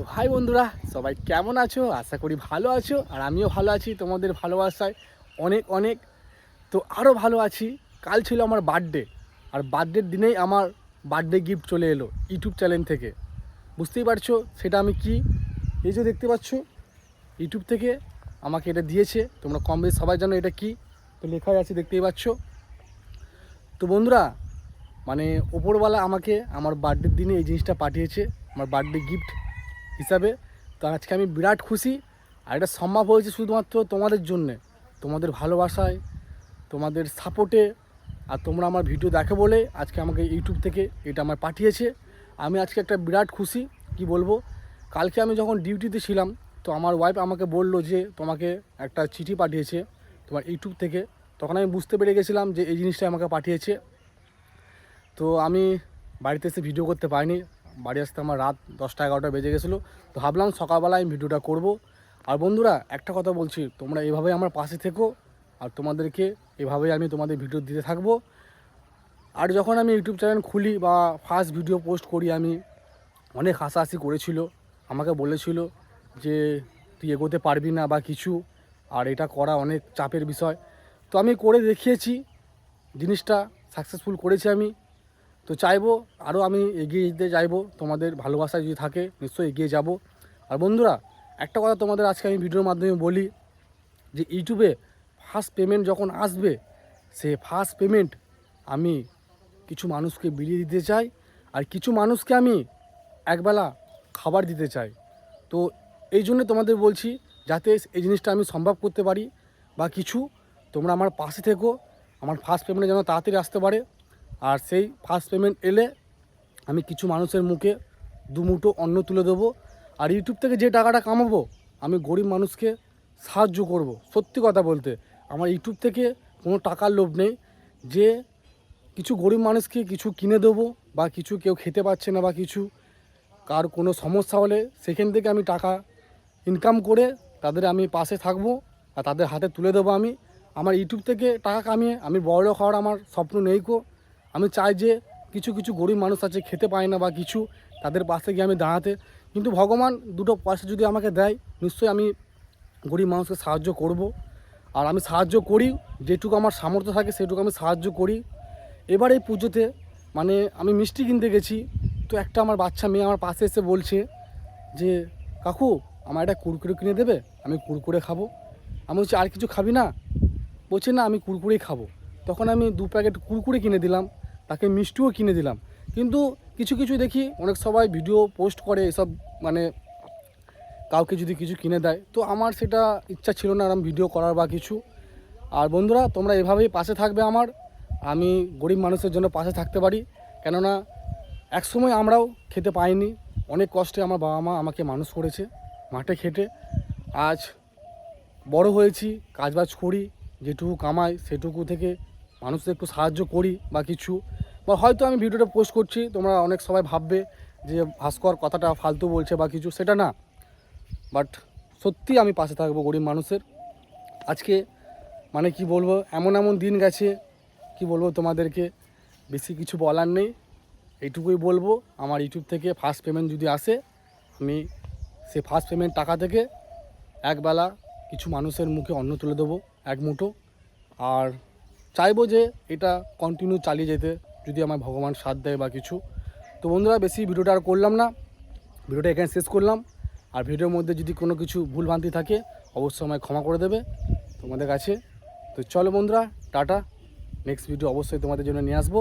তো হাই বন্ধুরা, সবাই কেমন আছো? আশা করি ভালো আছো, আর আমিও ভালো আছি তোমাদের ভালোবাসায় অনেক অনেক। তো আরও ভালো আছি। কাল ছিল আমার বার্থডে আর বার্থডের দিনেই আমার বার্থডে গিফট চলে এলো ইউটিউব চ্যানেল থেকে। বুঝতেই পারছ সেটা আমি কি? এই যে দেখতে পাচ্ছ, ইউটিউব থেকে আমাকে এটা দিয়েছে। তোমরা কম বেশি সবাই জানো এটা কি? তো লেখাই আছে, দেখতেই পাচ্ছ। তো বন্ধুরা মানে ওপরওয়ালা আমাকে আমার বার্থডের দিনে এই জিনিসটা পাঠিয়েছে, আমার বার্থডে গিফট হিসাবে। তো আজকে আমি বিরাট খুশি। আর এটা সম্ভব হয়েছে শুধুমাত্র তোমাদের জন্যে। তোমাদের ভালোবাসায়, তোমাদের সাপোর্টে আর তোমরা আমার ভিডিও দেখে বলে আজকে আমাকে ইউটিউব থেকে এটা আমার পাঠিয়েছে। আমি আজকে একটা বিরাট খুশি, কি বলব? কালকে আমি যখন ডিউটিতে ছিলাম, তো আমার ওয়াইফ আমাকে বলল যে তোমাকে একটা চিঠি পাঠিয়েছে তোমার ইউটিউব থেকে। তখন আমি বুঝতে পেরে গেছিলাম যে এই জিনিসটা আমাকে পাঠিয়েছে। তো আমি বাড়িতে এসে ভিডিও করতে পারিনি। বাড়ি আসতে আমার রাত দশটা এগারোটা বেজে গেছিল। তো ভাবলাম সকালবেলায় আমি ভিডিওটা করব। আর বন্ধুরা, একটা কথা বলছি, তোমরা এভাবেই আমার পাশে থেকো, আর তোমাদেরকে এভাবেই আমি তোমাদের ভিডিও দিতে থাকব। আর যখন আমি ইউটিউব চ্যানেল খুলি বা ফার্স্ট ভিডিও পোস্ট করি আমি, অনেক হাসাহাসি করেছিল, আমাকে বলেছিল যে তুই এগোতে পারবি না বা কিছু, আর এটা করা অনেক চাপের বিষয়। তো আমি করে দেখিয়েছি, জিনিসটা সাকসেসফুল করেছি আমি। তো চাইব আরও আমি এগিয়ে যেতে চাইব, তোমাদের ভালোবাসা যদি থাকে নিশ্চয়ই এগিয়ে যাব। আর বন্ধুরা, একটা কথা তোমাদের আজকে আমি ভিডিওর মাধ্যমে বলি যে ইউটিউবে ফার্স্ট পেমেন্ট যখন আসবে, সে ফার্স্ট পেমেন্ট আমি কিছু মানুষকে বিলিয়ে দিতে চাই আর কিছু মানুষকে আমি একবেলা খাবার দিতে চাই। তো এই জন্য তোমাদের বলছি, যাতে এই জিনিসটা আমি সম্ভব করতে পারি বা কিছু, তোমরা আমার পাশে থেকো, আমার ফার্স্ট পেমেন্ট যেন তাড়াতাড়ি আসতে পারে। আর সেই ফার্স্ট পেমেন্ট এলে আমি কিছু মানুষের মুখে দুমুটো অন্ন তুলে দেবো। আর ইউটিউব থেকে যে টাকাটা কামাবো, আমি গরিব মানুষকে সাহায্য করব। সত্যি কথা বলতে, আমার ইউটিউব থেকে কোনো টাকার লোভ নেই। যে কিছু গরিব মানুষকে কিছু কিনে দেবো বা কিছু কেউ খেতে পাচ্ছে না বা কিছু, কার কোনো সমস্যা হলে সেখান থেকে আমি টাকা ইনকাম করে তাদের আমি পাশে থাকব আর তাদের হাতে তুলে দেবো আমি। আমার ইউটিউব থেকে টাকা কামিয়ে আমি বড়লোক হওয়ার আমার স্বপ্ন নেই কো আমি চাই যে কিছু কিছু গরিব মানুষ আছে, খেতে পায় না বা কিছু, তাদের পাশে গিয়ে আমি দাঁড়াতে। কিন্তু ভগবান দুটো পয়সা যদি আমাকে দেয়, নিশ্চয়ই আমি গরিব মানুষকে সাহায্য করব। আর আমি সাহায্য করি, যেটুকু আমার সামর্থ্য থাকে, সেটুকু আমি সাহায্য করি। এবার এই পুজোতে মানে আমি মিষ্টি কিনতে গেছি, তো একটা আমার বাচ্চা মেয়ে আমার পাশে এসে বলছে যে, কাকু আমার একটা কুরকুরে কিনে দেবে? আমি কুরকুরে খাব। আমি বলছি, আর কিছু খাবি না? বলছে, না, আমি কুরকুরেই খাব। তখন আমি দু প্যাকেট কুরকুরে কিনে দিলাম, তাকে মিষ্টিও কিনে দিলাম। কিন্তু কিছু কিছু দেখি, অনেক সবাই ভিডিও পোস্ট করে এসব মানে কাউকে যদি কিছু কিনে দেয়। তো আমার সেটা ইচ্ছা ছিল না আরাম ভিডিও করার বা কিছু। আর বন্ধুরা, তোমরা এভাবেই পাশে থাকবে আমার। আমি গরিব মানুষের জন্য পাশে থাকতে পারি। কেননা, একসময় আমরাও খেতে পাইনি। অনেক কষ্টে আমার বাবা মা আমাকে মানুষ করেছে, মাঠে খেটে। আজ বড় হয়েছি, কাজবাজ করি, যেটুকু কামাই সেটুকু থেকে মানুষদের একটু সাহায্য করি বা কিছু। বা হয়তো আমি ভিডিওটা পোস্ট করছি, তোমরা অনেক সবাই ভাববে যে ভাস্কর কথাটা ফালতু বলছে বা কিছু, সেটা না। বাট সত্যি আমি পাশে থাকব গরিব মানুষের। আজকে মানে কি বলব, এমন এমন দিন গেছে, কি বলব তোমাদেরকে, বেশি কিছু বলার নেই। এইটুকুই বলব, আমার ইউটিউব থেকে ফার্স্ট পেমেন্ট যদি আসে, আমি সে ফার্স্ট পেমেন্ট টাকা থেকে একবেলা কিছু মানুষের মুখে অন্ন তুলে দেবো, এক মুঠো। আর চাইব যে এটা কন্টিনিউ চালিয়ে যেতে, যদি আমার ভগবান সাথ দেয় বা কিছু। তো বন্ধুরা, বেশি ভিডিওটা আর করলাম না। ভিডিওটা এখানে শেষ করলাম। আর ভিডিওর মধ্যে যদি কোনো কিছু ভুলভ্রান্তি থাকে, অবশ্যই আমায় ক্ষমা করে দেবে তোমাদের কাছে। তো চলো বন্ধুরা, টাটা। নেক্সট ভিডিও অবশ্যই তোমাদের জন্য নিয়ে আসব।